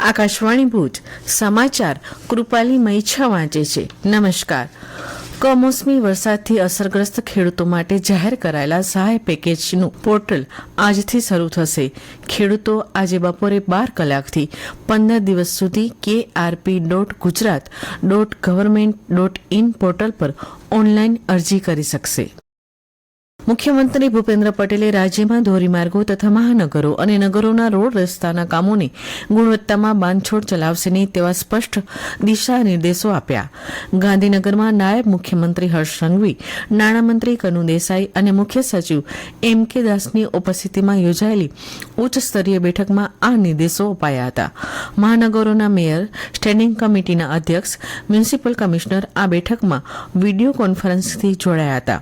આકાશવાણી ભુજ, સમાચાર કૃપાલી મૈછા વાંચે છે. નમસ્કાર. કમોસમી વરસાદથી અસરગ્રસ્ત ખેડૂતો માટે જાહેર કરાયેલા સહાય પેકેજનું પોર્ટલ આજથી શરૂ થશે. ખેડૂતો આજે બપોરે બાર કલાકથી પંદર દિવસ સુધી KRP dot Gujarat dot government dot in portal પર ઓનલાઈન અરજી કરી શકશે. મુખ્યમંત્રી ભૂપેન્દ્ર પટેલે રાજ્યમાં ધોરીમાર્ગો તથા મહાનગરો અને નગરોના રોડ રસ્તાના કામોની ગુણવત્તામાં બાંધછોડ ચલાવશે નહીં તેવા સ્પષ્ટ દિશા નિર્દેશો આપ્યા. ગાંધીનગરમાં નાયબ મુખ્યમંત્રી હર્ષ સંઘવી, નાણામંત્રી કનુ દેસાઈ અને મુખ્ય સચિવ એમ કે દાસની ઉપસ્થિતિમાં યોજાયેલી ઉચ્ચ સ્તરીય બેઠકમાં આ નિર્દેશો અપાયા હતા. મહાનગરોના મેયર, સ્ટેન્ડિંગ કમિટીના અધ્યક્ષ, મ્યુનિસિપલ કમિશનર આ બેઠકમાં વીડિયો કોન્ફરન્સથી જોડાયા હતા.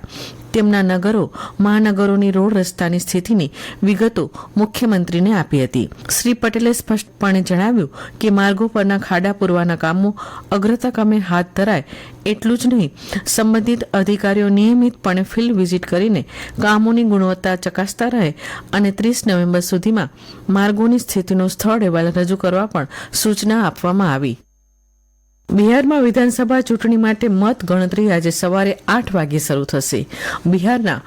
તેમના નગરો, મહાનગરોની રોડ રસ્તાની સ્થિતિની વિગતો મુખ્યમંત્રીને આપી હતી. શ્રી પટેલે સ્પષ્ટપણે જણાવ્યું કે માર્ગો પરના ખાડા પૂરવાના કામો અગ્રતા ક્રમે હાથ ધરાય એટલું જ નહીં, સંબંધિત અધિકારીઓ નિયમિતપણે ફિલ્ડ વિઝિટ કરીને કામોની ગુણવત્તા ચકાસતા રહે અને ત્રીસ નવેમ્બર સુધીમાં માર્ગોની સ્થિતિનો સ્થળ અહેવાલ રજૂ કરવા પણ સૂચના આપવામાં આવી. બિહારમાં વિધાનસભા ચૂંટણી માટે મત ગણતરી આજે સવારે આઠ વાગે શરૂ થશે. બિહારના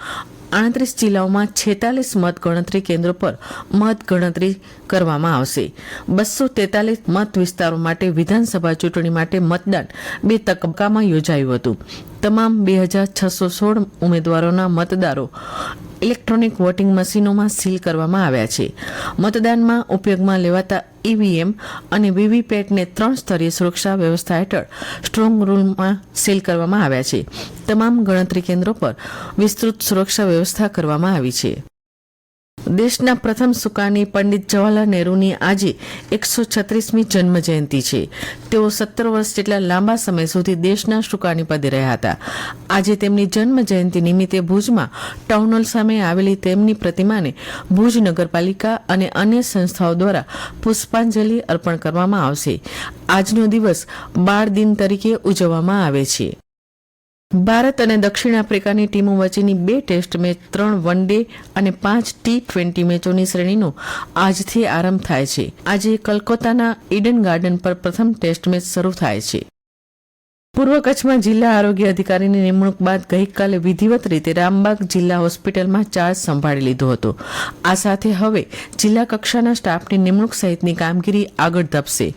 આડત્રીસ જિલ્લાઓમાં છેતાલીસ મત ગણતરી કેન્દ્રો પર મત ગણતરી કરવામાં આવશે. બસો તેતાલીસ મત વિસ્તારો માટે વિધાનસભા ચૂંટણી માટે મતદાન બે તબક્કામાં યોજાયું હતું. તમામ બે હજાર છસો સોળ ઉમેદવારોના મતદારો ઇલેક્ટ્રોનિક વોટિંગ મશીનોમાં સીલ કરવામાં આવ્યા છે. મતદાનમાં ઉપયોગમાં લેવાતા ઈવીએમ અને વીવીપેટને ત્રણ સ્તરીય સુરક્ષા વ્યવસ્થા હેઠળ સ્ટ્રોંગ રૂમમાં સીલ કરવામાં આવ્યા છે. તમામ ગણતરી કેન્દ્રો પર વિસ્તૃત સુરક્ષા વ્યવસ્થા કરવામાં આવી છે. દેશના પ્રથમ સુકાની પંડિત જવાહરલાલ નહેરુની આજે એકસો છત્રીસમી જન્મ જયંતિ છે. તેઓ સત્તર વર્ષ જેટલા લાંબા સમય સુધી દેશના સુકાની પદે રહ્યા હતા. આજે તેમની જન્મ જયંતિ નિમિત્તે ભુજમાં ટાઉન હોલ સામે આવેલી તેમની પ્રતિમાને ભુજ નગરપાલિકા અને અન્ય સંસ્થાઓ દ્વારા પુષ્પાંજલિ અર્પણ કરવામાં આવશે. આજનો દિવસ બાળ દિન તરીકે ઉજવવામાં આવે છે. ભારત અને દક્ષિણ આફ્રિકાની ટીમો વચ્ચેની બે ટેસ્ટ મેચ, ત્રણ વન ડે અને પાંચ ટી ટ્વેન્ટી મેચોની શ્રેણીનો આજથી આરંભ થાય છે. આજે કલકત્તાના ઈડન ગાર્ડન પર પ્રથમ ટેસ્ટ મેચ શરૂ થાય છે. પૂર્વ કચ્છમાં જિલ્લા આરોગ્ય અધિકારીની નિમણૂક બાદ ગઈકાલે વિધિવત રીતે રામબાગ જિલ્લા હોસ્પિટલમાં ચાર્જ સંભાળી લીધો હતો. આ સાથે હવે જિલ્લા કક્ષાના સ્ટાફની નિમણૂક સહિતની કામગીરી આગળ ધપશે.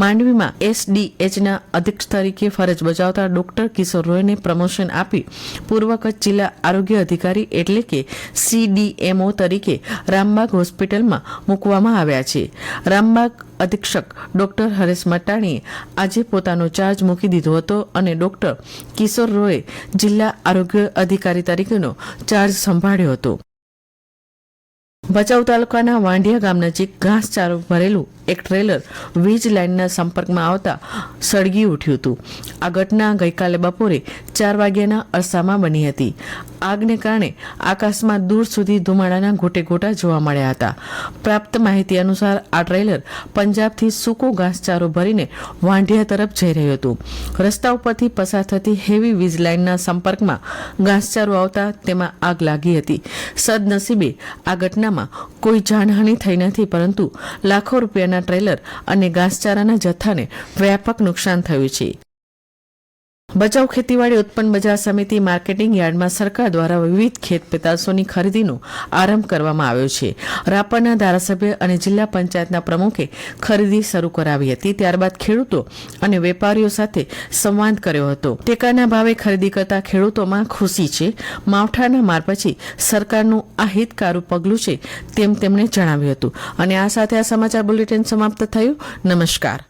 માંડવીમાં એસડીએચના અધ્યક્ષ તરીકે ફરજ બજાવતા ડોક્ટર કિશોર રોયને પ્રમોશન આપી પૂર્વ કચ્છ જિલ્લા આરોગ્ય અધિકારી એટલે કે સીડીએમઓ તરીકે રામબાગ હોસ્પિટલમાં મૂકવામાં આવ્યા છે. રામબાગ અધિક્ષક ડોક્ટર હરેશ મટાણીએ આજે પોતાનો ચાર્જ મૂકી દીધો હતો અને ડોક્ટર કિશોર રોયે જિલ્લા આરોગ્ય અધિકારી તરીકેનો ચાર્જ સંભાળ્યો હતો. ભચાઉ તાલુકાના વાંઢિયા ગામ નજીક ઘાસચારો ભરેલું એક ટ્રેલર વીજ લાઇનના સંપર્કમાં આવતા સળગી ઉઠ્યું હતું. આ ઘટના ગઈકાલે બપોરે ચાર વાગ્યાના અરસામાં બની હતી. આગને કારણે આકાશમાં દૂર સુધી ધુમાડાના ગોટે ગોટા જોવા મળ્યા હતા. પ્રાપ્ત માહિતી અનુસાર આ ટ્રેલર પંજાબથી સૂકો ઘાસચારો ભરીને વાંઢિયા તરફ જઈ રહ્યું હતું. રસ્તા ઉપરથી પસાર થતી હેવી વીજ લાઇનના સંપર્કમાં ઘાસચારો આવતા તેમાં આગ લાગી હતી. સદનસીબે આ ઘટનામાં કોઈ જાનહાનિ થઈ નથી, પરંતુ લાખો રૂપિયાના ટ્રેલર અને ઘાસચારાના જથ્થાને વ્યાપક નુકસાન થયું છે. બચાવ ખેતીવાડી ઉત્પન્ન બજાર સમિતિ માર્કેટિંગ યાર્ડમાં સરકાર દ્વારા વિવિધ ખેત પેદાશોની ખરીદીનો આરંભ કરવામાં આવ્યો છે. રાપરના ધારાસભ્ય અને જિલ્લા પંચાયતના પ્રમુખે ખરીદી શરૂ કરાવી હતી. ત્યારબાદ ખેડૂતો અને વેપારીઓ સાથે સંવાદ કર્યો હતો. ટેકાના ભાવે ખરીદી કરતા ખેડૂતોમાં ખુશી છે. માવઠાના માર પછી સરકારનું આ હિતકારું પગલું છે તેમ તેમણે જણાવ્યું હતું. અને આ સાથે આ સમાચાર બુલેટિન સમાપ્ત થયું. નમસ્કાર.